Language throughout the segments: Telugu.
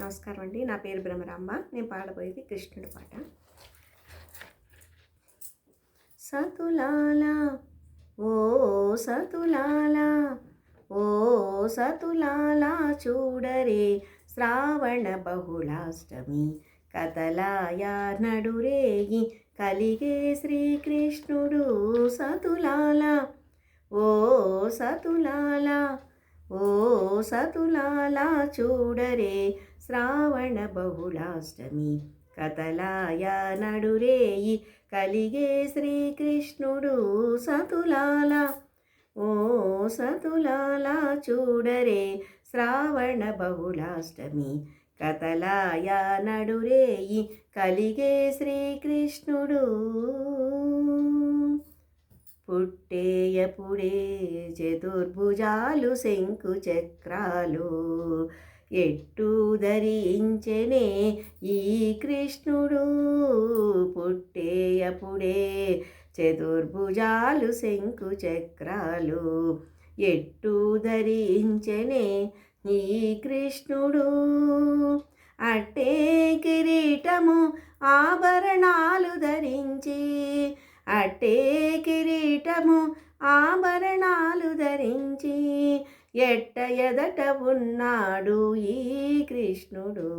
నమస్కారం అండి. నా పేరు బ్రహ్మరాంబ నేను పాడబోయేది కృష్ణుడి పాట. సతులాల ఓ సతులాల ఓ సతులాల చూడరే శ్రావణ బహుళాష్టమి. కథలాయా నడురేయి కలిగే శ్రీకృష్ణుడు సతులాల ఓ సతులాల ఓ సతులాలా చూడరే శ్రావణ బహుళాష్టమి. కథలాయ నడురేయి కలిగే శ్రీకృష్ణుడు సతులాలా. ఓ సతులాలా చూడరే శ్రావణ బహుళాష్టమి. కథలాయ నడురేయి కలిగే శ్రీకృష్ణుడు పుట్టేయపుడే చతుర్భుజాలు శంకు చక్రాలు. ఎట్టు ధరించెనే ఈ కృష్ణుడు? పుట్టేయపుడే చతుర్భుజాలు శంకు చక్రాలు. ఎట్టు ధరించెనే ఈ కృష్ణుడు? అట్టే కిరీటము ఆభరణాలు ధరించి అట్టే కిరీటము ఆభరణాలు ధరించి ఎట్ట ఎదట ఉన్నాడు ఈ కృష్ణుడు.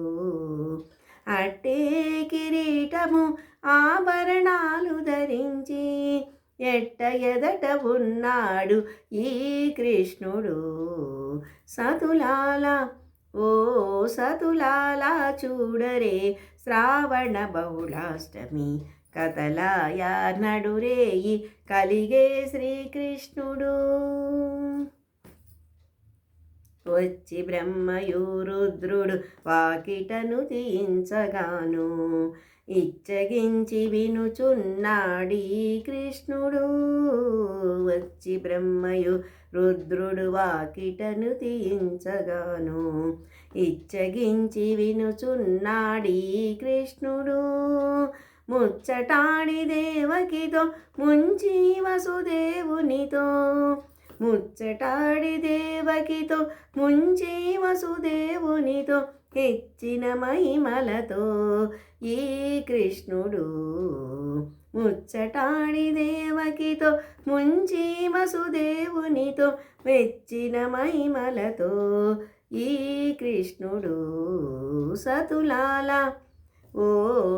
అట్టే కిరీటము ఆభరణాలు ధరించి ఎట్ట ఎదట ఉన్నాడు ఈ కృష్ణుడు. సతులాల ఓ సతులాల చూడరే శ్రావణ బహుళాష్టమి కథలాయ నడురేయి కలిగే శ్రీకృష్ణుడు. వచ్చి బ్రహ్మయు రుద్రుడు వాకిటను తీయించగాను ఇచ్చగించి వినుచున్నాడీ కృష్ణుడు. వచ్చి బ్రహ్మయు రుద్రుడు వాకిటను తీయించగాను ఇచ్చగించి వినుచున్నాడీ కృష్ణుడు. ముచ్చటాడి దేవకితో ముంచి వసుదేవునితో. ముచ్చటాడి దేవకితో ముంచి వసుదేవునితో హెచ్చిన మహిమలతో ఈ కృష్ణుడు. ముచ్చటాడి దేవకితో ముంచి వసుదేవునితో మెచ్చిన మహిమలతో ఈ కృష్ణుడు సతులాల ఓ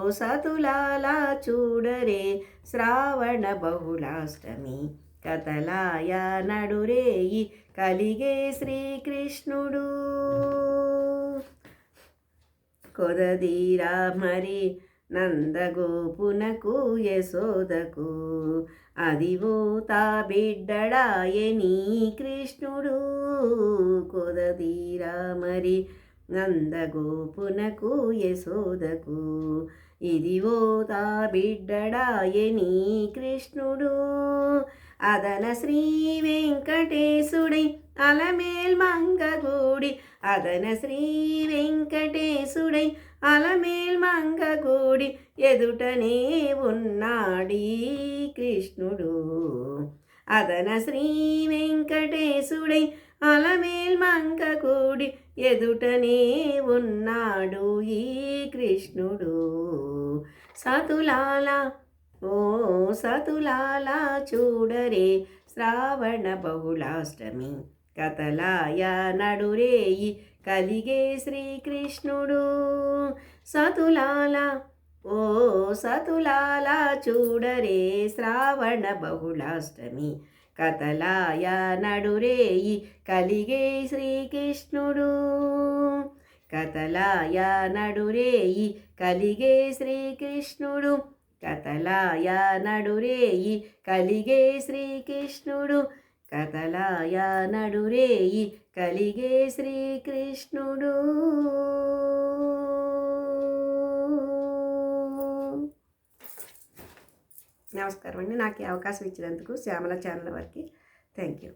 సతులాలా చూడరే శ్రావణ బహుళాష్టమి. కథలాయ నడురేయి కలిగే శ్రీకృష్ణుడు. కొదదీరా మరి నందగోపునకు యశోదకు అదివో తా బిడ్డడాయని కృష్ణుడు. కొదదీరా మరి నందగోపునకు యశోదకు. ఇదివో తా బిడ్డడాయని కృష్ణుడు. అదన శ్రీ వెంకటేశుడి అలమేల్ మంగగూడి. అదన శ్రీ వెంకటేశుడై అలమేల్ మంగగూడి. ఎదుటనే ఉన్నాడి కృష్ణుడు. అదన శ్రీ వెంకటేశుడై అలమేల్ మంగగూడి ఎదుటనే ఉన్నాడు ఈ కృష్ణుడు. సతులాల ఓ సతులాల చూడరే శ్రావణ బహుళాష్టమి. కథలాయ నడురేయి కలిగే శ్రీకృష్ణుడు. సతులాల ఓ సతులాల చూడరే శ్రావణ బహుళాష్టమి. కథలాయ నడురేయి కలిగే శ్రీకృష్ణుడు. కథలాయ నడురేయి కలిగే శ్రీకృష్ణుడు. కథలాయ నడురేయి కలిగే శ్రీకృష్ణుడు. కథలాయ నడురేయి కలిగే శ్రీకృష్ణుడు. నమస్కారం అండి. నాకు ఈ అవకాశం ఇచ్చినందుకు శ్యామల ఛానల్ వారికి థ్యాంక్ యూ.